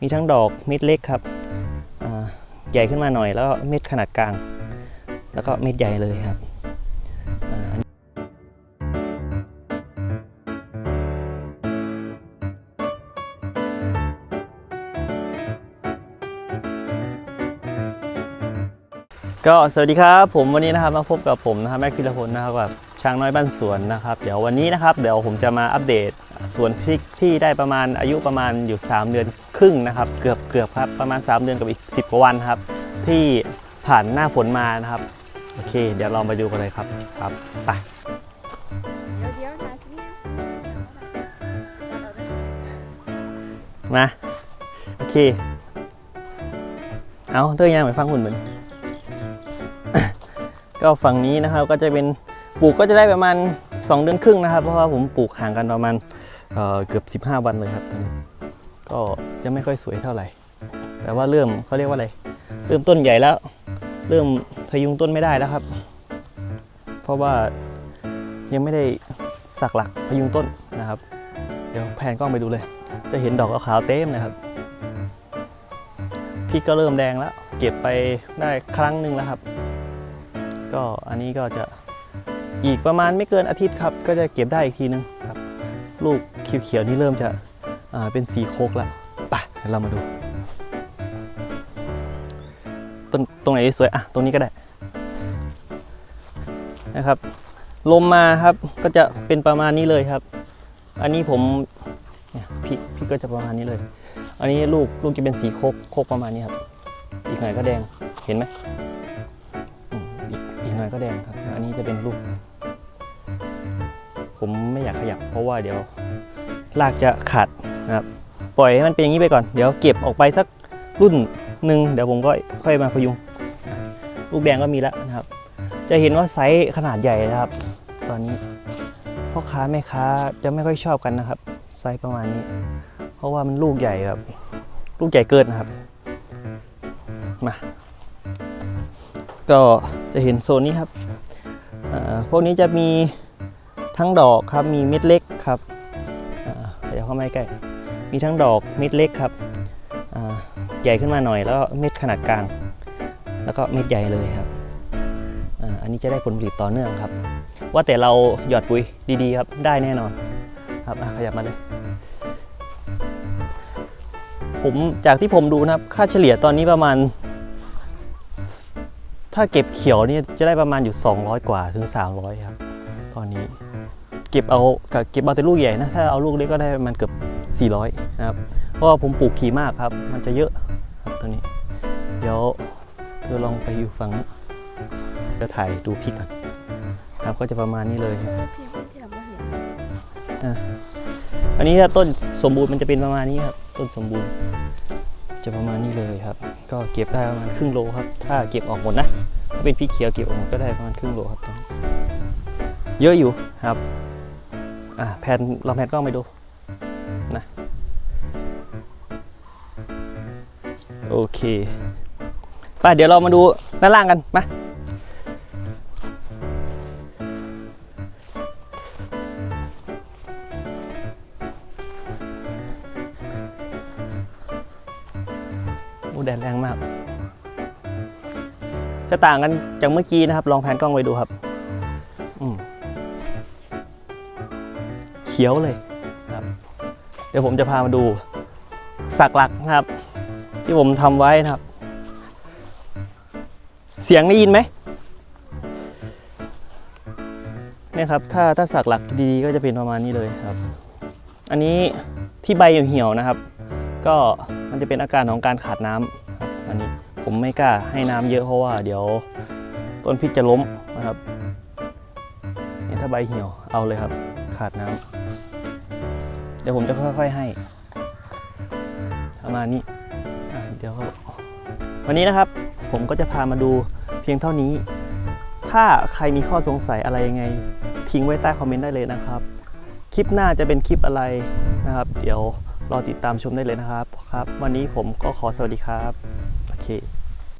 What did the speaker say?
มีทั้งดอกเม็ดเล็กครับใหญ่ขึ้นมาหน่อยแล้วก็เม็ดขนาดกลาง แล้วก็เม็ดใหญ่เลยครับก็สวัสดีครับผมวันนี้นะครับมาพบกับผมนะครับแม็กพิรพลนะครับกับ ช้างน้อยบ้านสวนนะครับเดี๋ยววันนี้นะครับเดี๋ยวผมจะมาอัปเดตสวนพริกที่ได้ประมาณอายุประมาณอยู่ 3 เดือนครึ่งนะครับเกือบเกือบครับประมาณ 3 เดือนกับอีก 10 กว่าวันครับ ที่ผ่านหน้าฝนมานะครับโอเค เดี๋ยวเรามาดูกันเลยครับครับไปมาโอเค เอาเตัวอย่างไปฟังหุ่นเหมือนก็ฝั่งนี้นะครับก็จะเป็น ปลูกก็จะได้ประมาณ 2 เดือนครึ่งนะครับ เพราะว่าผมปลูกห่างกันประมาณเอ่อเกือบ 15 วันเลยครับตอนนี้ก็จะไม่ค่อยสวยเท่าไหร่ แต่ว่าเริ่มเขาเรียกว่าอะไร เริ่มต้นใหญ่แล้ว เริ่มพยุงต้นไม่ได้แล้วครับ เพราะว่ายังไม่ได้สักหลักพยุงต้นนะครับ เดี๋ยวแผนกล้องไปดูเลย จะเห็นดอกขาวเต็มนะครับพริกก็เริ่มแดงแล้ว เก็บไปได้ครั้งหนึ่งแล้วครับ ก็อันนี้ก็จะ อีกประมาณไม่เกินอาทิตย์ครับ ก็จะเก็บได้อีกทีนึงครับลูกเขียวๆนี่เริ่มจะเป็นสีโคกแล้วไปเดี๋ยวเรามาดูตตรงไหนสวยอะตรงนี้ก็ได้นะครับลมมาครับก็จะเป็นประมาณนี้เลยครับ อันนี้ผมเนี่พริกพริกก็จะประมาณนี้เลย อันนี้ลูกลูกจะเป็นสีโคกโคกประมาณนี้ครับ อีกหน่อยก็แดงเห็นไหมอืมอีกอีกหน่อยก็แดงครับ อันนี้จะเป็นลูก ผมไม่อยากขยับ เพราะว่าเดี๋ยวรากจะขาดนะครับปล่อยให้มันเป็นอย่างนี้ไปก่อนเดี๋ยวเก็บออกไปสักรุ่นหนึ่งเดี๋ยวผมก็ค่อยมาพยุงลูกแดงก็มีแล้วนะครับ จะเห็นว่าไซส์ขนาดใหญ่นะครับ ตอนนี้พ่อค้าแม่ค้าจะไม่ค่อยชอบกันนะครับ ไซส์ประมาณนี้ เพราะว่ามันลูกใหญ่แบบลูกใหญ่เกินนะครับมาก็จะเห็นโซนนี้ครับอ่าพวกนี้จะมี ทั้งดอกครับมีเม็ดเล็กครับเดี๋ยวเข้ามาใกล้มีทั้งดอกเม็ดเล็กครับใหญ่ขึ้นมาหน่อยแล้วเม็ดขนาดกลาง แล้วก็เม็ดใหญ่เลยครับอันนี้จะได้ผลผลิตต่อเนื่องครับ ว่าแต่เราหยอดปุ๋ยดีๆครับได้แน่นอนครับขยับมาเลยผมจากที่ผมดูนะครับค่าเฉลี่ยตอนนี้ประมาณ ถ้าเก็บเขียวนี่จะได้ประมาณอยู่ 200 กว่าถึง 300 ครับ ตอนนี้ เก็บเอากับเก็บเอาแต่ลูกใหญ่นะถ้าเอาลูกเล็กก็ได้ประมาณเกือบ 400 นะครับ เพราะว่าผมปลูกขี่มากครับ มันจะเยอะครับตัวนี้ เดี๋ยวเดี๋ยวลองไปอยู่ฝั่งนี้จะถ่ายดูพริกกันครับก็จะประมาณนี้เลยเพียงที่เราไม่เห็นอันนี้ถ้าต้นสมบูรณ์มันจะเป็นประมาณนี้ครับ ต้นสมบูรณ์ จะประมาณนี้เลยครับ ก็เก็บได้ประมาณครึ่งโลครับ ถ้าเก็บออกหมดนะถ้าเป็นพริกเขียวเก็บออกหมดก็ได้ประมาณครึ่งโลครับตรงนี้เยอะอยู่ครับ อ่าแผ่นลองแผ่นกล้องไปดูนะโอเคไปเดี๋ยวเรามาดูด้านล่างกันมาโอ้แดดแรงมาก จะต่างกันจากเมื่อกี้นะครับ ลองแพนกล้องไปดูครับ ขียวเลยครับเดี๋ยวผมจะพามาดูสักหลักนะครับ ที่ผมทำไว้นะครับ เสียงได้ยินไหมเนี่ยครับถ้าถ้าสักหลักดีๆก็จะเป็นประมาณนี้เลยครับ อันนี้ที่ใบเหี่ยวๆนะครับ ก็มันจะเป็นอาการของการขาดน้ำครับอันนี้ผมไม่กล้าให้น้ำเยอะเพราะว่าเดี๋ยวต้นพริกจะล้มนะครับนี่ถ้าใบเหี่ยวเอาเลยครับ ขาดน้ำเดี๋ยวผมจะค่อย ๆ ให้ ประมาณนี้เดี๋ยว วันนี้นะครับผมก็จะพามาดูเพียงเท่านี้ ถ้าใครมีข้อสงสัยอะไรยังไง ทิ้งไว้ใต้คอมเมนต์ได้เลยนะครับ คลิปหน้าจะเป็นคลิปอะไรนะครับ เดี๋ยวรอติดตามชมได้เลยนะครับครับ วันนี้ผมก็ขอสวัสดีครับ โอเค